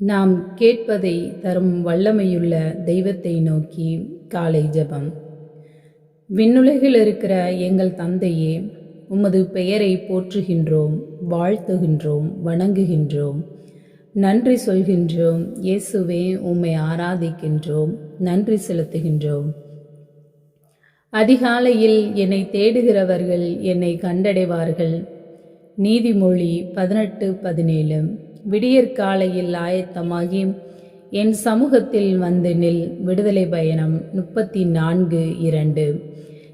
நாம் கேட்பதை தரும் வல்லமையுள்ள தெய்வத்தை நோக்கி காலை ஜெபம். விண்ணுலகில் இருக்கிற எங்கள் தந்தையே உமது பெயரை போற்றுகின்றோம் வாழ்த்துகின்றோம் வணங்குகின்றோம். நன்றி சொல்கின்றோம் இயேசுவே உம்மை ஆராதிக்கின்றோம் நன்றி செலுத்துகின்றோம். அதிகாலையில் என்னை தேடுகிறவர்கள் என்னை கண்டடைவார்கள். நீதிமொழி பதினெட்டு பதினேழு. விடியற்காலையில் ஆயத்தமாகி என் சமூகத்தில் வந்து நில் விடுதலை பயணம் முப்பத்தி நான்கு இரண்டு.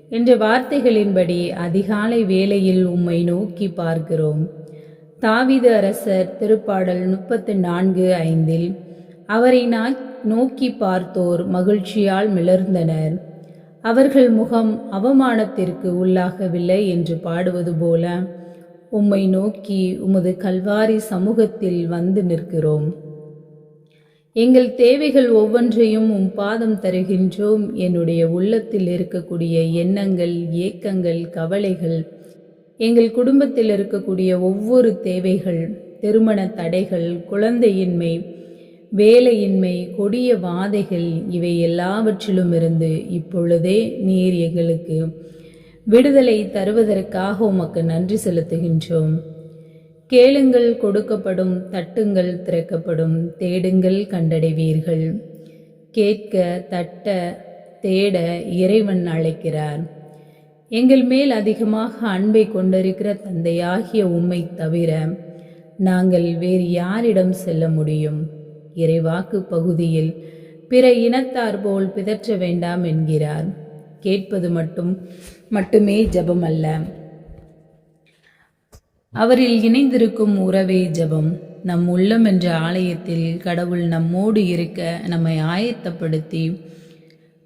என்ற வார்த்தைகளின்படி அதிகாலை வேளையில் உம்மை நோக்கி பார்க்கிறோம். தாவித அரசர் திருப்பாடல் முப்பத்து நான்கு ஐந்தில் அவரை நோக்கி பார்த்தோர் மகிழ்ச்சியால் மிளர்ந்தனர். அவர்கள் முகம் அவமானத்திற்கு உள்ளாகவில்லை என்று பாடுவது போல உம்மை நோக்கி உமது கல்வாரி சமூகத்தில் வந்து நிற்கிறோம். எங்கள் தேவைகள் ஒவ்வொன்றையும் உம் பாதம் தருகின்றோம். என்னுடைய உள்ளத்தில் இருக்கக்கூடிய எண்ணங்கள் ஏக்கங்கள் கவலைகள் எங்கள் குடும்பத்தில் இருக்கக்கூடிய ஒவ்வொரு தேவைகள் திருமண தடைகள் குழந்தையின்மை வேலையின்மை கொடிய வாதைகள் இவை எல்லாவற்றிலும் இருந்து இப்பொழுதே நீர் எங்களுக்கு விடுதலை தருவதற்காக உமக்கு நன்றி செலுத்துகின்றோம். கேளுங்கள் கொடுக்கப்படும் தட்டுங்கள் திறக்கப்படும் தேடுங்கள் கண்டடைவீர்கள். கேட்க தட்ட தேட இறைவன் அழைக்கிறார். எங்கள் மேல் அதிகமாக அன்பை கொண்டிருக்கிற தந்தையாகிய உம்மை தவிர நாங்கள் வேறு யாரிடம் செல்ல முடியும்? இறைவாக்கு பகுதியில் பிற இனத்தார் போல் பிதற்ற வேண்டாம் என்கிறார். கேட்பது மட்டும் மட்டுமே ஜெபம் அல்ல அவரில் இணைந்திருக்கும் உறவே ஜெபம். நம் உள்ளம் என்ற ஆலயத்தில் கடவுள் நம்மோடு இருக்க நம்மை ஆயத்தப்படுத்தி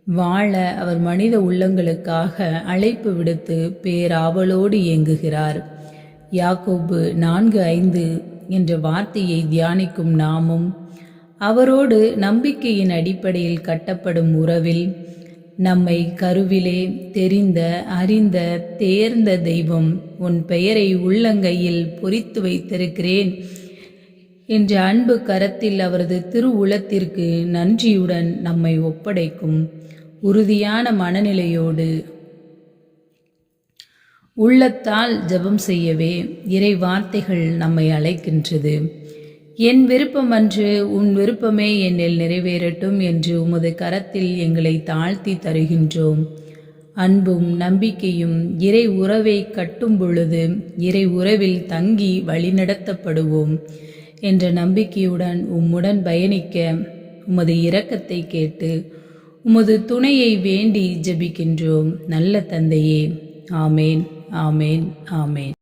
வாழ அவர் மனித உள்ளங்களுக்காக அழைப்பு விடுத்து பேராவலோடு இயங்குகிறார். யாக்கோபு நான்கு ஐந்து என்ற வார்த்தையை தியானிக்கும் நாமும் அவரோடு நம்பிக்கையின் அடிப்படையில் கட்டப்படும் உறவில் நம்மை கருவிலே தெரிந்த அறிந்த தேர்ந்த தெய்வம் உன் பெயரை உள்ளங்கையில் பொறித்து வைத்திருக்கிறேன் என்ற அன்பு கரத்தில் அவரது திருவுளத்திற்கு நன்றியுடன் நம்மை ஒப்படைக்கும் உறுதியான மனநிலையோடு. உள்ளத்தால் ஜெபம் செய்யவே இறை வார்த்தைகள் நம்மை அழைக்கின்றது. என் விருப்பம் அன்று உன் விருப்பமே என்னில் நிறைவேறட்டும் என்று உமது கரத்தில் எங்களை தாழ்த்தி தருகின்றோம். அன்பும் நம்பிக்கையும் இறை உறவை கட்டும் பொழுது இறை உறவில் தங்கி வழிநடத்தப்படுவோம் என்ற நம்பிக்கையுடன் உம்முடன் பயணிக்க உமது இரக்கத்தை கேட்டு உமது துணையை வேண்டி ஜெபிக்கின்றோம். நல்ல தந்தையே. ஆமேன் ஆமேன் ஆமேன்.